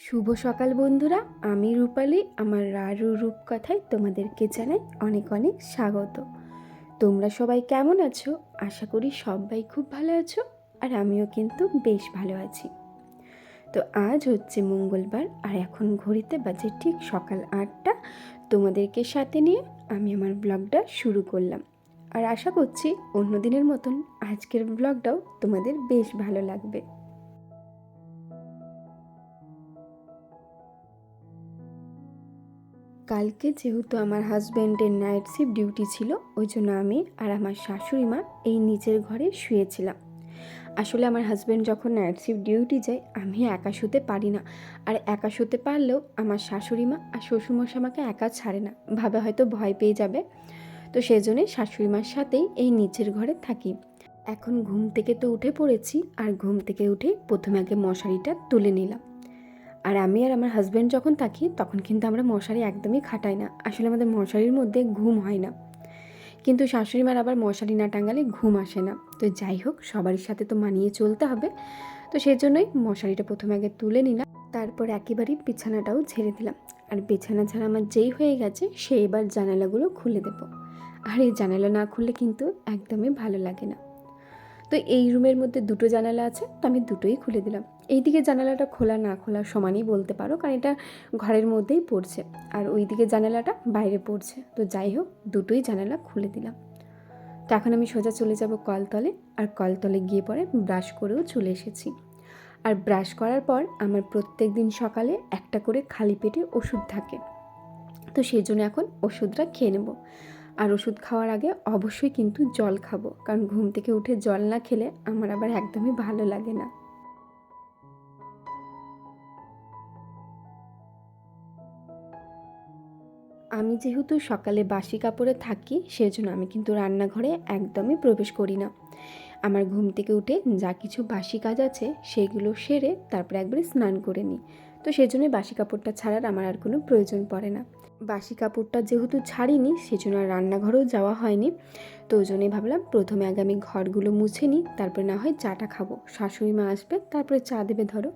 শুভ সকাল বন্ধুরা, আমি রূপালী, আমার রারু রূপকথায় তোমাদেরকে জানাই অনেক অনেক স্বাগত। তোমরা সবাই কেমন আছো? আশা করি সবাই খুব ভালো আছো, আর আমিও কিন্তু বেশ ভালো আছি। তো আজ হচ্ছে মঙ্গলবার, আর এখন ঘড়িতে বাজে ঠিক সকাল আটটা। তোমাদেরকে সাথে নিয়ে আমি আমার ব্লগটা শুরু করলাম। আর আশা করছি অন্য দিনের মতন আজকের ব্লগটাও তোমাদের বেশ ভালো লাগবে। কালকে যেহেতু আমার হাজব্যান্ডের নাইট শিফট ডিউটি ছিল, ওই জন্য আমি আর আমার শাশুড়ি মা এই নিচের ঘরে শুয়েছিলাম। আসলে আমার হাজব্যান্ড যখন নাইট শিফট ডিউটি যায়, আমি একা শুতে পারি না। আর একা শুতে পারলেও আমার শাশুড়ি মা আর শ্বশুরমশা আমাকে একা ছাড়ে না। ভাবে হয়তো ভয় পেয়ে যাবে। তো সেই জন্যই শাশুড়ি মার সাথেই এই নিচের ঘরে থাকি। এখন ঘুম থেকে তো উঠে পড়েছি, আর ঘুম থেকে উঠে প্রথমে আগে মশারিটা তুলে নিলাম। আর আমি আর আমার হাজব্যান্ড যখন থাকি, তখন কিন্তু আমরা মশারি একদমই খাটাই না। আসলে আমাদের মশারির মধ্যে ঘুম হয় না। কিন্তু শাশুড়ি মার আবার মশারি না টাঙালে ঘুম আসে না। তো যাই হোক, সবারই সাথে তো মানিয়ে চলতে হবে। তো সেই জন্যই মশারিটা প্রথমে আগে তুলে নিলাম, তারপর একেবারেই বিছানাটাও ঝেড়ে দিলাম। আর বিছানা ছাড়া আমার যেই হয়ে গেছে, সে এবার জানালাগুলো খুলে দেবো। আর এই জানালা না খুললে কিন্তু একদমই ভালো লাগে না। তো এই রুমের মধ্যে দুটো জানালা আছে, তো আমি দুটোই খুলে দিলাম। এই এইদিকে জানালাটা খোলা না খোলা সমানই বলতে পারো, কারণ এটা ঘরের মধ্যেই পড়ছে। আর ওই ওইদিকে জানালাটা বাইরে পড়ছে। তো যাই হোক, দুটোই জানালা খুলে দিলাম। তো এখন আমি সোজা চলে যাব কলতলে, আর কলতলে গিয়ে পরে ব্রাশ করেও চলে এসেছি। আর ব্রাশ করার পর আমার প্রত্যেক দিন সকালে একটা করে খালি পেটে ওষুধ থাকে। তো সেই জন্য এখন ওষুধটা খেয়ে নেব। আর ওষুধ খাওয়ার আগে অবশ্যই কিন্তু জল খাব। কারণ ঘুম থেকে উঠে জল না খেলে আমার আবার একদমই ভালো লাগে না। আমি যেহেতু সকালে বাসি কাপড়ে থাকি, সেজন্য আমি কিন্তু রান্নাঘরে একদমই প্রবেশ করি না। আমার ঘুম থেকে উঠে যা কিছু বাসি কাজ আছে, সেগুলো সেরে তারপরে একবারে স্নান করে নিই। তো সেই জন্যই বাসি কাপড়টা ছাড়ার আমার আর কোনো প্রয়োজন পড়ে না। বাসি কাপড়টা যেহেতু ছাড়িনি, সেজন্য আর রান্নাঘরেও যাওয়া হয়নি। তো ওই জন্যই ভাবলাম প্রথমে আগে আমি ঘরগুলো মুছে নিই, তারপরে না হয় চাটা খাব। শাশুড়ি মা আসবে, তারপরে চা দেবে ধরো।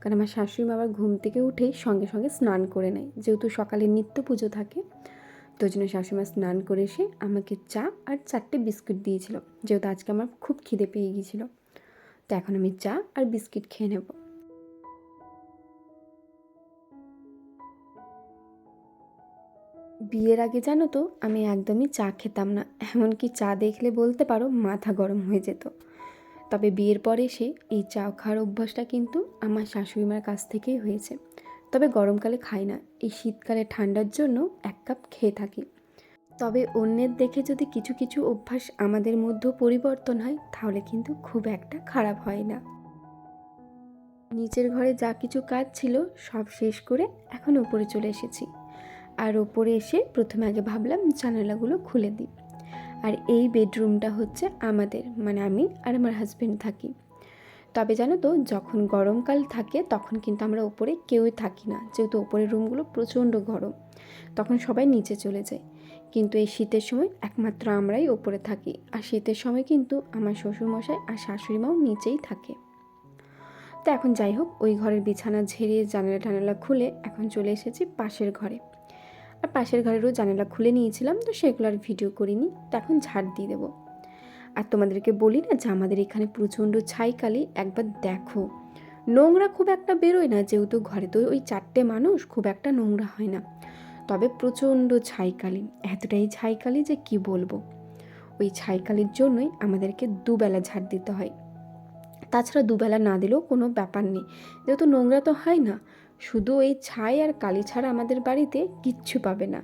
কারণ আমার শাশুড়ি মা আবার ঘুম থেকে উঠেই সঙ্গে সঙ্গে স্নান করে নেয়। যেহেতু সকালে নিত্য পুজো থাকে, তো জন্য শাশুড়ি মা স্নান করে এসে আমাকে চা আর চারটে বিস্কুট দিয়েছিল। যেহেতু আজকে আমার খুব খিদে পেয়ে গিয়েছিল। তো এখন আমি চা আর বিস্কিট খেয়ে নেব। বিয়ের আগে জানো তো, আমি একদমই চা খেতাম না। এমনকি চা দেখলে বলতে পারো মাথা গরম হয়ে যেত। তবে বিয়ের পরে এসে এই চা খাওয়ার অভ্যাসটা কিন্তু আমার শাশুড়িমার কাছ থেকেই হয়েছে। তবে গরমকালে খাই না, এই শীতকালে ঠান্ডার জন্য এক কাপ খেয়ে থাকি। তবে অন্যের দেখে যদি কিছু কিছু অভ্যাস আমাদের মধ্যেও পরিবর্তন হয়, তাহলে কিন্তু খুব একটা খারাপ হয় না। নিচের ঘরে যা কিছু কাজ ছিল, সব শেষ করে এখন ওপরে চলে এসেছি। আর ওপরে এসে প্রথমে আগে ভাবলাম জানালাগুলো খুলে দিই। আর এই বেডরুমটা হচ্ছে আমাদের মানে আমি আর আমার হাজব্যান্ড থাকি। তবে জানো তো, যখন গরমকাল থাকে তখন কিন্তু আমরা ওপরে কেউই থাকি না। যেহেতু ওপরের রুমগুলো প্রচণ্ড গরম, তখন সবাই নিচে চলে যায়। কিন্তু এই শীতের সময় একমাত্র আমরাই ওপরে থাকি। আর শীতের সময় কিন্তু আমার শ্বশুরমশাই আর শাশুড়ি মাও নিচেই থাকে। তো এখন যাই হোক, ওই ঘরের বিছানা ঝেড়ে জানালা টানালা খুলে এখন চলে এসেছি পাশের ঘরে। আর পাশের ঘরেরও জানালা খুলে নিয়েছিলাম, তো সেগুলো আর ভিডিও করিনি, তো এখন ঝাড় দিয়ে দেবো। আর তোমাদেরকে বলি না যে আমাদের এখানে প্রচণ্ড ছাইকালি, একবার দেখো। নোংরা খুব একটা বেরোয় না, যেহেতু ঘরে তো ওই চারটে মানুষ, খুব একটা নোংরা হয় না। তবে প্রচণ্ড ছাইকালি, এতটাই ছাইকালি যে কি বলব? ওই ছাইকালির জন্যই আমাদেরকে দুবেলা ঝাড় দিতে হয়। তাছাড়া দুবেলা না দিলেও কোনো ব্যাপার নেই, যেহেতু নোংরা তো হয় না শুধু এই ছাই আর কালি ছাড়া আমাদের বাড়িতে কিচ্ছু পাবে না।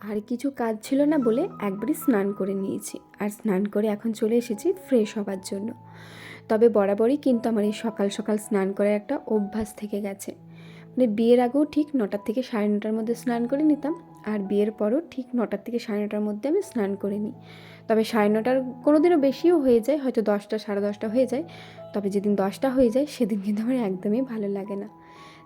আর কিছু কাজ ছিল না বলে একবারই স্নান করে নিয়েছি। আর স্নান করে এখন চলে এসেছি ফ্রেশ হবার জন্য। তবে বরাবরই কিন্তু আমার এই সকাল সকাল স্নান করার একটা অভ্যাস থেকে গেছে। মানে বিয়ের আগেও ঠিক নটার থেকে সাড়ে নটার মধ্যে স্নান করে নিতাম। আর বিয়ের পরও ঠিক নটার থেকে সাড়ে নটার মধ্যে আমি স্নান করে নিই। তবে সাড়ে নটার কোনো দিনও বেশিও হয়ে যায়, হয়তো দশটা, সাড়ে দশটা হয়ে যায়। তবে যেদিন দশটা হয়ে যায়, সেদিন কিন্তু আমার একদমই ভালো লাগে না।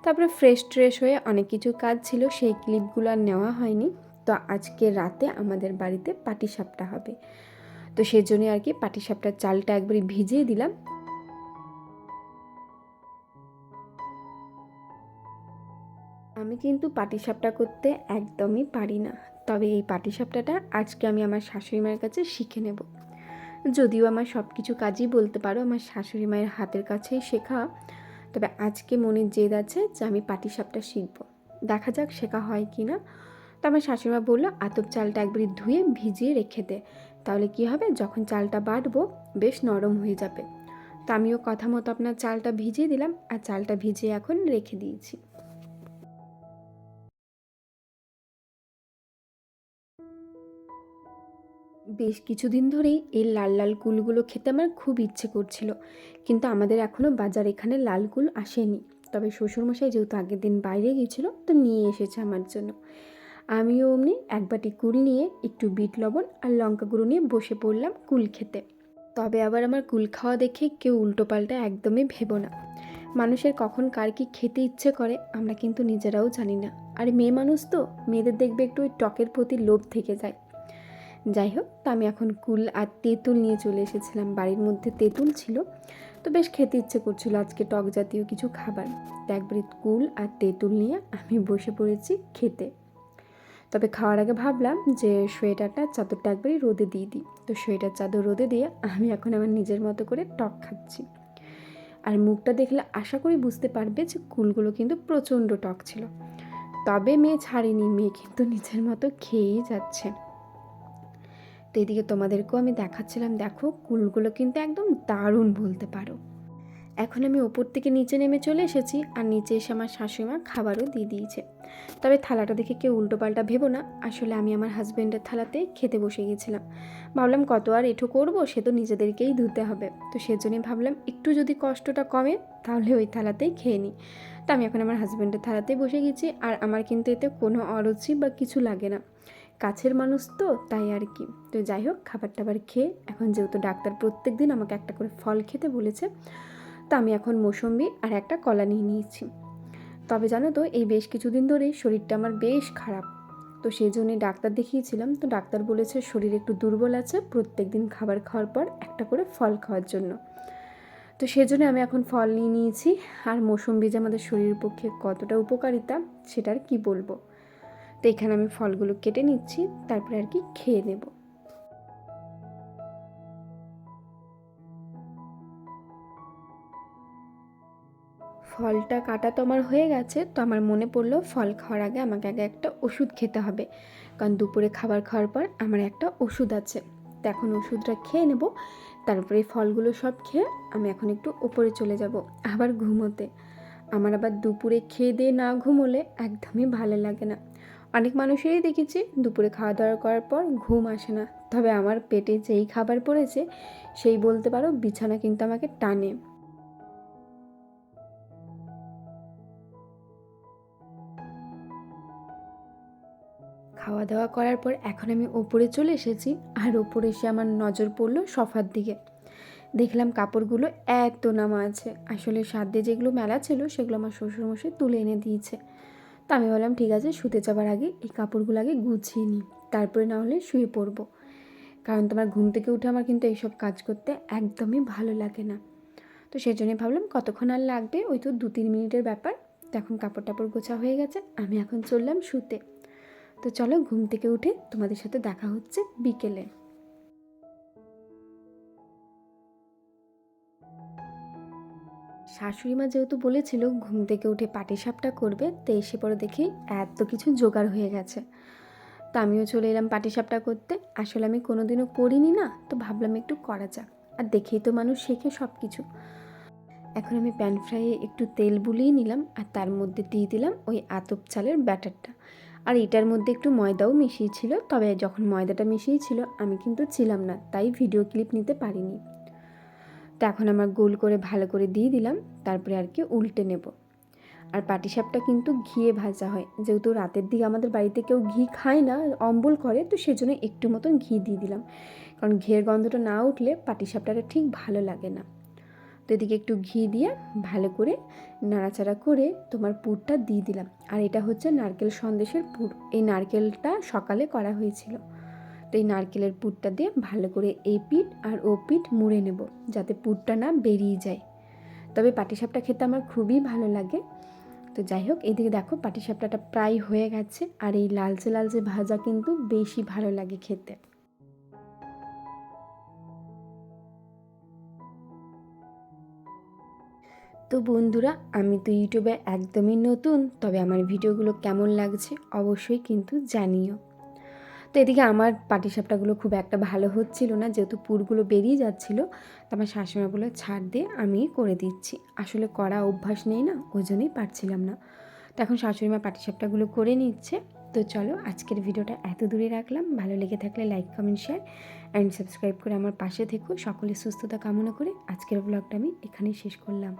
তারপরে ফ্রেশ ট্রেশ হয়ে অনেক কিছু কাজ ছিল, সেই ক্লিপগুলো আর নেওয়া হয়নি। তো আজকে রাতে আমাদের বাড়িতে পাটিসাপটা হবে। তো সেই জন্যই আর কি পাটিসাপটার চালটা একবারই ভিজিয়ে দিলাম। আমি কিন্তু পাটিসাপটা করতে একদমই পারি না। তবে এই পাটিসাপটাটা আজকে আমি আমার শাশুড়ি মায়ের কাছে শিখে নেব। যদিও আমার সব কিছু কাজই বলতে পারো, আমার শাশুড়ি মায়ের হাতের কাছেই শেখা। তবে আজকে মনের জেদ আছে যে আমি পাটিসাপটা শিখব। দেখা যাক শেখা হয় কি না তো আমার শাশুড়িমা বলল, আতপ চালটা একবারই ধুয়ে ভিজিয়ে রেখে দে। তাহলে কি হবে? যখন চালটা বাটবো বেশ নরম হয়ে যাবে। তো আমিও কথা মতো আপনার চালটা ভিজিয়ে দিলাম। আর চালটা ভিজিয়ে এখন রেখে দিয়েছি। বেশ কিছুদিন ধরেই এই লাল লাল কুলগুলো খেতে আমার খুব ইচ্ছে করছিল, কিন্তু আমাদের এখনও বাজার এখানে লাল কুল আসেনি। তবে শ্বশুরমশাই যেহেতু আগের দিন বাইরে গিয়েছিল, তো নিয়ে এসেছে আমার জন্য। আমিও অমনি এক বাটি কুল নিয়ে একটু বিট লবণ আর লঙ্কা গুঁড়ো নিয়ে বসে পড়লাম কুল খেতে। তবে আবার আমার কুল খাওয়া দেখে কেউ উল্টোপাল্টা একদমই ভেবো না। মানুষের কখন কার কি খেতে ইচ্ছে করে, আমরা কিন্তু নিজেরাও জানি না। আর মেয়ে মানুষ তো, মেয়েদের দেখবে একটু ওই টকের প্রতি লোভ থেকে যায়। যাই হোক, তো আমি এখন কুল আর তেঁতুল নিয়ে চলে এসেছিলাম। বাড়ির মধ্যে তেঁতুল ছিল, তো বেশ খেতে ইচ্ছে করছিল আজকে টক জাতীয় কিছু খাবার। তো একবারে কুল আর তেঁতুল নিয়ে আমি বসে পড়েছি খেতে। তবে খাওয়ার আগে ভাবলাম যে সোয়েটারটা, চাদরটা একবারই রোদে দিয়ে দিই। তো সোয়েটার, চাদর রোদে দিয়ে আমি এখন আমার নিজের মতো করে টক খাচ্ছি। আর মুখটা দেখলে আশা করি বুঝতে পারবে যে কুলগুলো কিন্তু প্রচণ্ড টক ছিল। তবে মেয়ে ছাড়েনি, মেয়ে কিন্তু নিজের মতো খেয়েই যাচ্ছে। তো এদিকে তোমাদেরকেও আমি দেখাচ্ছিলাম, দেখো কুলগুলো কিন্তু একদম দারুণ বলতে পারো। এখন আমি ওপর থেকে নিচে নেমে চলে এসেছি আর নিচে এসে আমার শাশুড়িমা খাবারও দিয়ে দিয়েছে। তবে থালাটা দেখে কেউ উল্টোপাল্টা ভেবো না, আসলে আমি আমার হাজব্যান্ডের থালাতে খেতে বসে গেছিলাম। ভাবলাম কত আর এঠো করব, সে তো নিজেদেরকেই ধুতে হবে। তো সেজন্যই ভাবলাম একটু যদি কষ্টটা কমে, তাহলে ওই থালাতেই খেয়ে নিই। তো আমি এখন আমার হাজব্যান্ডের থালাতেই বসে গেছি, আর আমার কিন্তু এতে কোনো অরুচি বা কিছু লাগে না। কাছের মানুষ তো, তাই আর কি। তো যাই হোক খাবার টাবার খেয়ে, এখন যেহেতু ডাক্তার প্রত্যেক দিন আমাকে একটা করে ফল খেতে বলেছে, তো আমি এখন মৌসম্বি আর একটা কলা নিয়ে নিয়েছি। তবে জানো তো, এই বেশ কিছুদিন ধরে শরীরটা আমার বেশ খারাপ। তো সেই জন্যে ডাক্তার দেখিয়েছিলাম, তো ডাক্তার বলেছে শরীর একটু দুর্বল আছে, প্রত্যেক দিন খাবার খাওয়ার পর একটা করে ফল খাওয়ার জন্য। তো সেজন্য আমি এখন ফল নিয়ে নিয়েছি, আর মৌসম্বি যে আমাদের শরীরের পক্ষে কতটা উপকারিতা, সেটার কি বলব? তো এখানে আমি ফলগুলো কেটে নিচ্ছি, তারপরে আর কি খেয়ে নেব। ফলটা কাটা তো আমার হয়ে গেছে, তো আমার মনে পড়ল ফল খাওয়ার আগে আমাকে আগে একটা ওষুধ খেতে হবে। কারণ দুপুরে খাবার খাওয়ার পর আমার একটা ওষুধ আছে। তো এখন ওষুধটা খেয়ে নেব, তারপরে ফলগুলো সব খেয়ে আমি এখন একটু ওপরে চলে যাব, আবার ঘুমোতে। আমার আবার দুপুরে খেয়ে দিয়ে না ঘুমোলে একদমই ভালো লাগে না। অনেক মানুষেরই দেখেছি, দুপুরে খাওয়া দাওয়া করার পর ঘুম আসে না। তবে আমার পেটে যেই খাবার পড়েছে, সেই বলতে পারো বিছানা কিন্তু আমাকে টানে। খাওয়া দাওয়া করার পর এখন আমি ওপরে চলে এসেছি, আর ওপরে এসে আমার নজর পড়ল সফার দিকে। দেখলাম কাপড়গুলো এত নামা আছে। আসলে সাধ্যে যেগুলো মেলা ছিল, সেগুলো আমার শ্বশুরমশাই তুলে এনে দিয়েছে। তো আমি বললাম, ঠিক আছে, শুতে যাবার আগে এই কাপড়গুলো আগে গুছিয়ে নিই, তারপরে না হলে শুয়ে পড়ব। কারণ তোমার ঘুম থেকে উঠে আমার কিন্তু এইসব কাজ করতে একদমই ভালো লাগে না। তো সেই জন্যই ভাবলাম, কতক্ষণ আর লাগবে? ওই তো দু তিন মিনিটের ব্যাপার। তো এখন কাপড় টাপড় গোছা হয়ে গেছে, আমি এখন চললাম শুতে। তো চলো, ঘুম থেকে উঠে তোমাদের সাথে দেখা হচ্ছে বিকেলে। শাশুড়ি মা যেহেতু বলেছিল ঘুম থেকে উঠে পাটিসাপটা করবে, তো এসে পরে দেখি এত কিছু জোগাড় হয়ে গেছে। তো আমিও চলে এলাম পাটিসাপটা করতে। আসলে আমি কোনোদিনও করিনি না, তো ভাবলাম একটু করা যাক। আর দেখেই তো মানুষ শেখে সব কিছু এখন আমি প্যান ফ্রাইয়ে একটু তেল বুলিয়ে নিলাম, আর তার মধ্যে দিয়ে দিলাম ওই আতপ চালের ব্যাটারটা। আর এটার মধ্যে একটু ময়দাও মিশিয়েছিল, তবে যখন ময়দাটা মিশিয়েছিল, আমি কিন্তু ছিলাম না, তাই ভিডিও ক্লিপ নিতে পারিনি। তো এখন আমার গোল করে ভালো করে দিয়ে দিলাম, তারপরে আর কি উল্টে নেব। আর পাটিসাপটা কিন্তু ঘিয়ে ভাজা হয়। যেহেতু রাতের দিকে আমাদের বাড়িতে কেউ ঘি খায় না, অম্বল করে, তো সেজন্য একটু মতন ঘি দিয়ে দিলাম। কারণ ঘিয়ের গন্ধটা না উঠলে পাটিসাপটাটা ঠিক ভালো লাগে না। তো এদিকে একটু ঘি দিয়ে ভালো করে নাড়াচাড়া করে তোমার পুরটা দিয়ে দিলাম। আর এটা হচ্ছে নারকেল সন্দেশের পুর। এই নারকেলটা সকালে করা হয়েছিল। তো এই নারকেলের পুরটা দিয়ে ভালো করে এই পিঠ আর ও পিঠ মুড়ে নেব, যাতে পুরটা না বেরিয়ে যায়। তবে পাটিসাপটা খেতে আমার খুবই ভালো লাগে। তো যাই হোক এদিকে দেখো পাটিসাপটাটা প্রায় হয়ে গেছে আর এই লালচে লালচে ভাজা কিন্তু বেশি ভালো লাগে খেতে। তো বন্ধুরা, আমি তো ইউটিউবে একদমই নতুন, তবে আমার ভিডিওগুলো কেমন লাগছে অবশ্যই কিন্তু জানিও। তো এদিকে আমার পাটিসাপটাগুলো খুব একটা ভালো হচ্ছিল না, যেহেতু পুরগুলো বেরিয়ে যাচ্ছিল, তো আমার শাশুড়ি বলে ছাড় দিয়ে আমি করে দিচ্ছি। আসলে করা অভ্যাস নেই না, ওই জন্যই পারছিলাম না। তো এখন শাশুড়ি মা পাটিসাপটাগুলো করে নিচ্ছে। তো চলো আজকের ভিডিওটা এত দূরে রাখলাম। ভালো লেগে থাকলে like, comment, share and subscribe করে আমার পাশে থেকো। সকলে সুস্থতা কামনা করে আজকের ব্লগটা আমি এখানেই শেষ করলাম।